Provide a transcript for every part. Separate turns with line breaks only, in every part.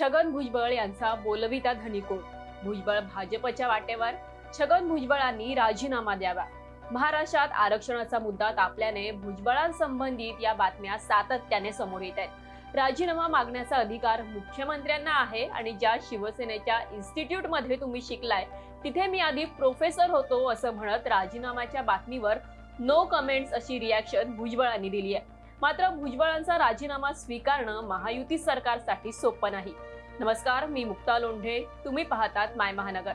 छगन भुजबळ यांचा बोलविता धनिकोट भुजबळ भाजपच्या वाटेवर छगन भुजबळांनी राजीनामा द्यावा. महाराष्ट्रात आरक्षणाचा मुद्दा तापल्याने भुजबळांसंबंधित या बातम्या सातत्याने समोर येत आहेत. राजीनामा मागण्याचा अधिकार मुख्यमंत्र्यांना आहे आणि ज्या शिवसेनेच्या इन्स्टिट्यूटमध्ये तुम्ही शिकलाय तिथे मी आधी प्रोफेसर होतो असं म्हणत राजीनाम्याच्या बातमीवर नो कमेंट्स अशी रिॲक्शन भुजबळांनी दिली आहे. मात्र भुजबळांचा राजीनामा स्वीकारणं महायुती सरकारसाठी सोपं नाही. नमस्कार मी मुक्ता लोंढे. तुम्ही पाहतात माय महानगर.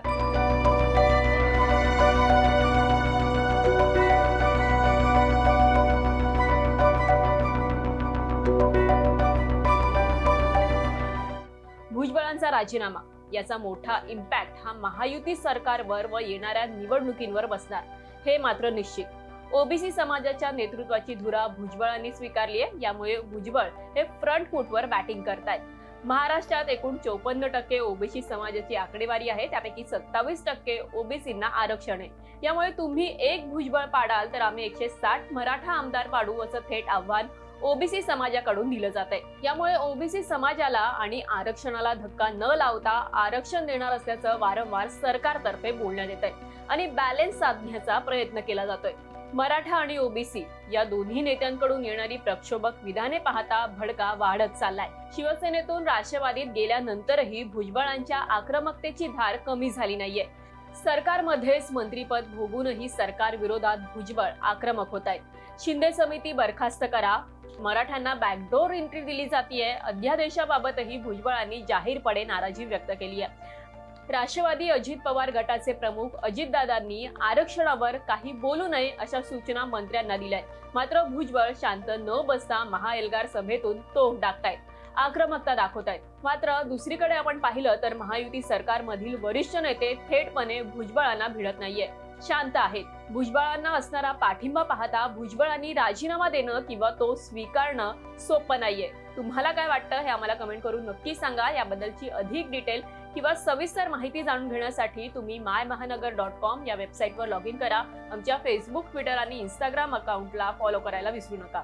भुजबळांचा राजीनामा याचा मोठा इम्पॅक्ट हा महायुती सरकारवर व येणाऱ्या निवडणुकींवर बसणार हे मात्र निश्चित. ओबीसी समाजाच्या नेतृत्वाची धुरा भुजबळांनी स्वीकारली आहे. यामुळे भुजबळ हे फ्रंट फूटवर बॅटिंग करतायत. महाराष्ट्रात एकूण चौपन्न टक्के ओबीसी समाजाची आकडेवारी आहे. त्यापैकी सत्तावीस टक्के ओबीसींना आरक्षण आहे. यामुळे तुम्ही एक भुजबळ पाडाल तर आम्ही एकशे साठ मराठा आमदार पाडू असं थेट आव्हान ओबीसी समाजाकडून दिलं जात आहे. यामुळे ओबीसी समाजाला आणि आरक्षणाला धक्का न लावता आरक्षण देणार असल्याचं वारंवार सरकारतर्फे बोलण्यात येत आहे आणि बॅलेन्स साधण्याचा प्रयत्न केला जातोय. मराठा आणि ओबीसी या दोन्ही नेत्यांकडून येणारी प्रक्षोभक विधाने पाहता भडका वाढत चाललाय. शिवसेनेतून राष्ट्रवादीत गेल्यानंतरही भुजबळांच्या आक्रमकतेची धार कमी झाली नाहीये. सरकारमध्येच मंत्रीपद भोगूनही सरकार विरोधात भुजबळ आक्रमक होत आहेत शिंदे समिती बरखास्त करा. मराठ्यांना बॅकडोर एंट्री दिली जातीये. अध्यादेशाबाबतही भुजबळांनी जाहीरपणे नाराजी व्यक्त केली आहे राष्ट्रवादी अजित पवार गटाचे प्रमुख अजितदादांनी आरक्षणावर काही बोलू नये अशा सूचना मंत्र्यांना दिल्या मात्र भुजबळ शांत न बसता महाएल्गार सभेतून तोफ टाकतायत आक्रमकता दाखवतायत. मात्र दुसरीकडे आपण पाहिलं तर महायुती सरकारमधील वरिष्ठ नेते थेटपणे भुजबळांना भिडत नाहीये शांत आहेत. भुजबळांना असणारा पाठिंबा पाहता भुजबळांनी राजीनामा देणं किंवा तो स्वीकारणं सोपं नाहीये. तुम्हाला काय वाटतं हे आम्हाला कमेंट करून नक्की सांगा. याबद्दलची अधिक डिटेल किंवा सविस्तर माहिती जाणून घेण्यासाठी तुम्ही माय महानगर डॉट कॉम या वेबसाईटवर लॉग इन करा. आमच्या फेसबुक ट्विटर आणि इंस्टाग्राम अकाउंटला फॉलो करायला विसरू नका.